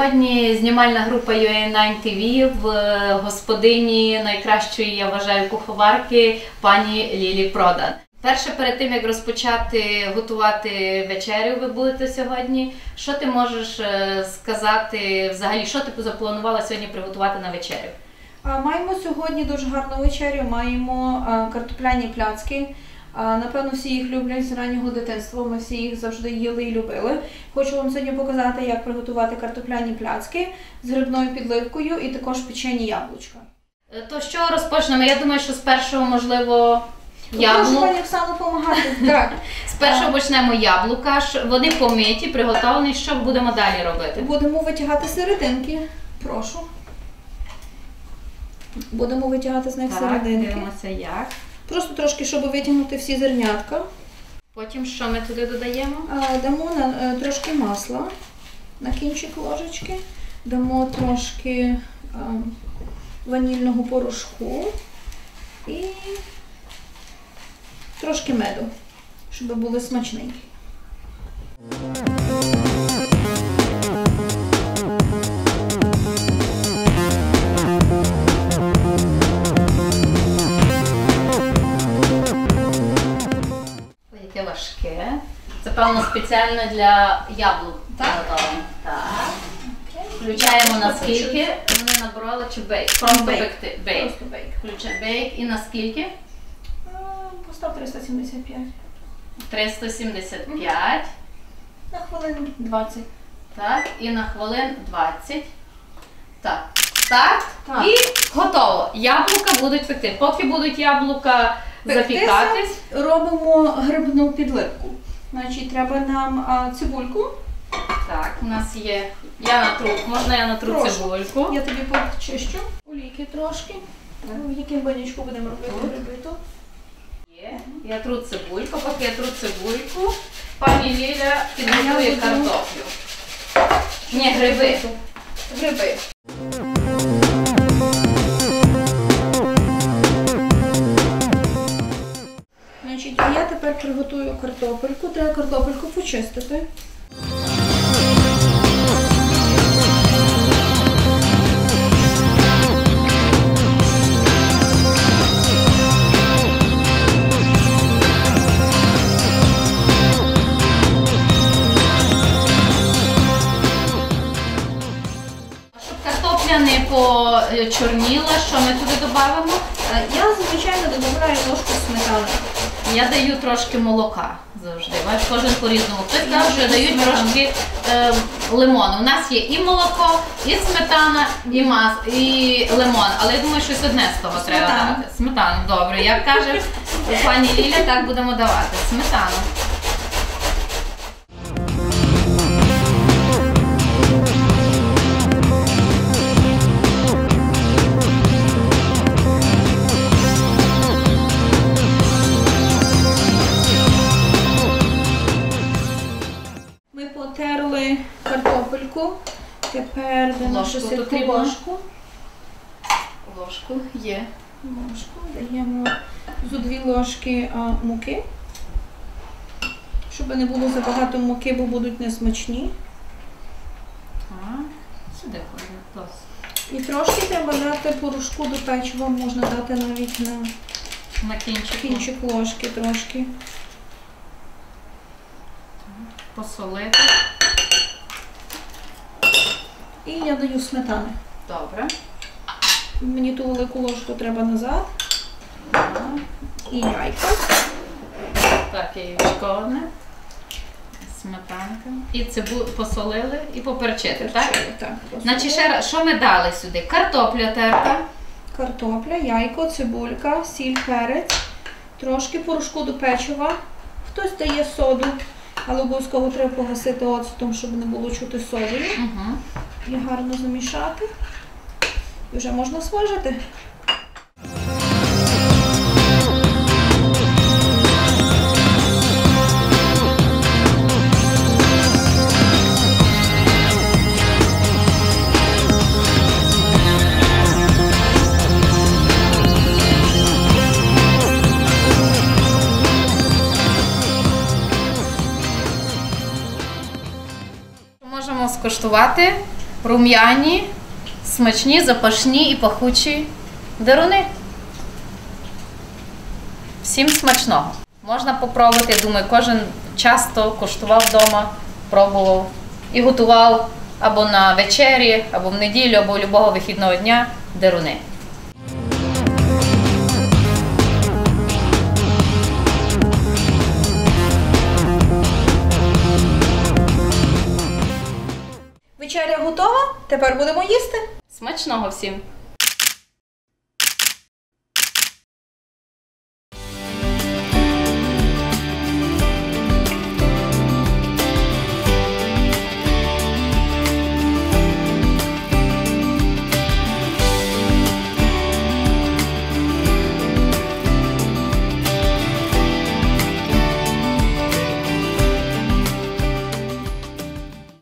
Сьогодні знімальна група UA9 TV в е, господині найкращої, я вважаю, куховарки пані Лілі Продан. Перше, перед тим як розпочати готувати вечерю, ви будете сьогодні. Що ти можеш е, сказати взагалі, що ти запланувала сьогодні приготувати на вечерю? Маємо сьогодні дуже гарну вечерю. Маємо картопляні пляцки. Напевно, всі їх люблять з раннього дитинства. Ми всі їх завжди їли і любили. Хочу вам сьогодні показати, як приготувати картопляні пляцки з грибною підливкою і також печені яблучка. Е, То що розпочнемо? Я думаю, що з першого, можливо, Прошу яблук. пані Оксану допомагати. Так. З першого почнемо яблука. Вони помиті, приготовлені. Що будемо далі робити? Будемо витягати серединки. Прошу. Будемо витягати з них Так, серединки. дивимося як. Просто трошки, щоб витягнути всі зернятка. Потім що ми туди додаємо? Дамо на, е, трошки масла на кінчик ложечки, дамо трошки а, ванільного порошку і трошки меду, щоб були смачненькі. Це певно спеціально для яблук. Так. Так. Включаємо наскільки. Вони набрали чи бейк? Просто Бейк. Бейк. Просто бейк. Включаємо бейк і наскільки? А, Постав 375 375. на хвилин 20. Так, і на хвилин 20. Так. Так. Так. І готово. Яблука будуть пекти. Поки будуть яблука запікатись. Робимо грибну підливку. Значить, треба нам а, цибульку. Так, у нас є. Я натру, можна я натру Прошу. цибульку. Я тобі почищу. Олійки трошки. В яким банячку будемо робити тут? Є. Я тру цибульку, поки я тру цибульку, пані Ліля підготує буду- картоплю. Ні, гриби. Гриби. Приготую картопельку. Треба картопельку почистити. Не почорніла, що ми туди додамо? Е, Я звичайно додаю ложку сметани. Я даю трошки молока завжди. Бач, кожен по-різному. Хтось каже, що дають трошки е, лимону. У нас є і молоко, і сметана, і мас, і лимон. Але я думаю, щось одне з того треба Сметану. дати. Сметану, добре. Як каже пані Ліля, так будемо давати. Сметану. Картопельку. Тепер Ложку ще ложку. Ложку є. Ложку. Даємо зо дві ложки а, муки. Щоб не було забагато муки, бо будуть несмачні. Так, сюди ходить. І трошки треба дати порошку до печива, можна дати навіть на На кінчику. кінчик ложки трошки. Посолити. І я даю сметани. Добре. Мені ту велику ложку треба назад. І яйка. Так, яєчко одне. Сметанка. І цибу посолили і поперчити, так? Так. Значить, ще раз, що ми дали сюди? Картопля терта, Картопля, яйко, цибулька, сіль, перець, трошки порошку до печива. Хтось дає соду, але обов'язково треба погасити оцтом, щоб не було чути содою. угу. І гарно замішати. І вже можна смажити. можемо скуштувати. Рум'яні, смачні, запашні і пахучі деруни. Всім смачного! Можна попробувати, я думаю, кожен часто куштував вдома, пробував і готував або на вечері, або в неділю, або любого вихідного дня деруни. Вечеря. Тепер будемо їсти. Смачного всім!